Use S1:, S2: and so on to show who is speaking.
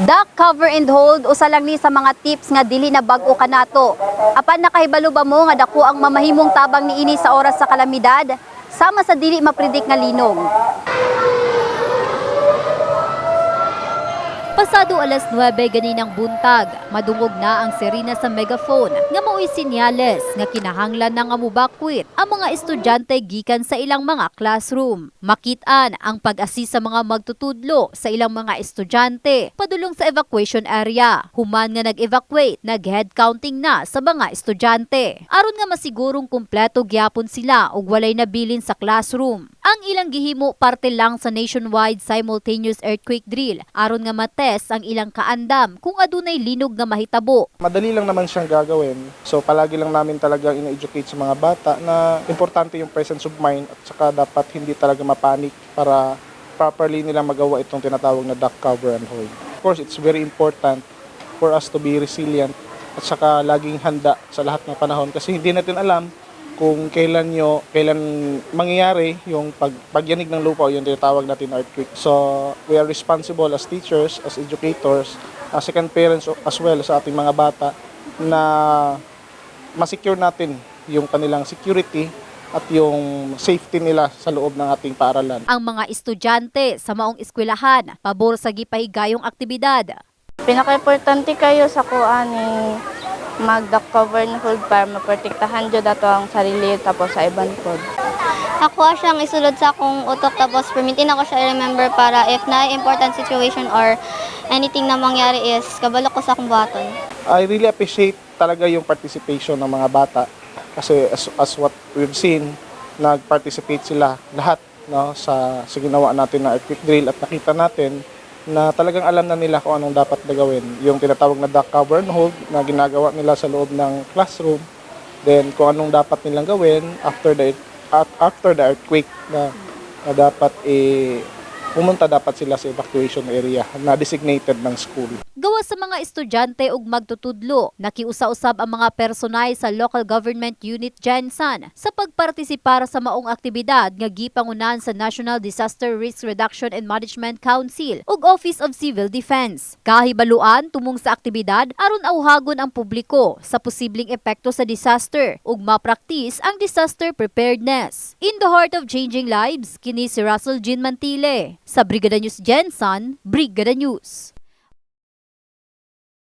S1: Duck cover and hold usa lang ni sa mga tips nga dili na bag-o kanato. Apan nakahibalo ba mo nga dako ang mamahimong tabang niini sa oras sa kalamidad sama sa dili mapredik nga linog. Pasado alas 9 ganinang buntag, madungog na ang sirena sa megaphone nga mao'y sinyales nga kinahanglan na nga mubakwit ang mga estudyante gikan sa ilang mga classroom. Makitaan ang pag-assist sa mga magtutudlo sa ilang mga estudyante padulong sa evacuation area. Human nga nag-evacuate, nag-head counting na sa mga estudyante. Aron nga masigurong kumpleto gyapon sila ug walay nabilin sa classroom. Ang ilang gihimo parte lang sa nationwide simultaneous earthquake drill aron nga matest ang ilang kaandam kung adunay linog nga mahitabo.
S2: Madali lang naman siyang gagawin. So palagi lang namin talagang ina-educate sa mga bata na importante yung presence of mind at saka dapat hindi talaga mapanik para properly nila magawa itong tinatawag na duck cover and hold. Of course, it's very important for us to be resilient at saka laging handa sa lahat ng panahon kasi hindi natin alam kung kailan nyo, kailan mangyayari yung pag, pagyanig ng lupa o yung tinatawag natin na earthquake. So, we are responsible as teachers, as educators, as second parents as well sa ating mga bata na masecure natin yung kanilang security at yung safety nila sa loob ng ating paaralan.
S1: Ang mga estudyante sa maong eskwelahan pabor sa gipahigayong aktibidad.
S3: Pinaka-importante kayo sa kuan ni mag-duck cover and hold para maprotektahan jud ato ang sarili tapos sa ibang pod.
S4: Ako siyang isulod sa akong utok tapos permitin ako siya i-remember para if na important situation or anything na mangyari is kabalo ko sa akong buhaton.
S2: I really appreciate talaga yung participation ng mga bata kasi as, as what we've seen, nag-participate sila lahat no, sa, sa ginawa natin na earthquake drill at nakita natin na talagang alam na nila kung anong dapat na gawin. Yung tinatawag na duck cover and hold na ginagawa nila sa loob ng classroom. Then kung anong dapat nilang gawin after the at after the earthquake na, na dapat eh, pumunta dapat sila sa evacuation area na designated ng school.
S1: Gawa sa mga estudyante ug magtutudlo, nakiusa-usab ang mga personay sa Local Government Unit Jensan sa pagpartisipar sa maong aktibidad nga gipangunan sa National Disaster Risk Reduction and Management Council ug Office of Civil Defense. Kahibaluan tumong sa aktibidad aron awhagon ang publiko sa posibleng epekto sa disaster ug mapraktis ang disaster preparedness. In the heart of changing lives, kini si Russell Jean Mantile sa Brigada News Jensan, Brigada News.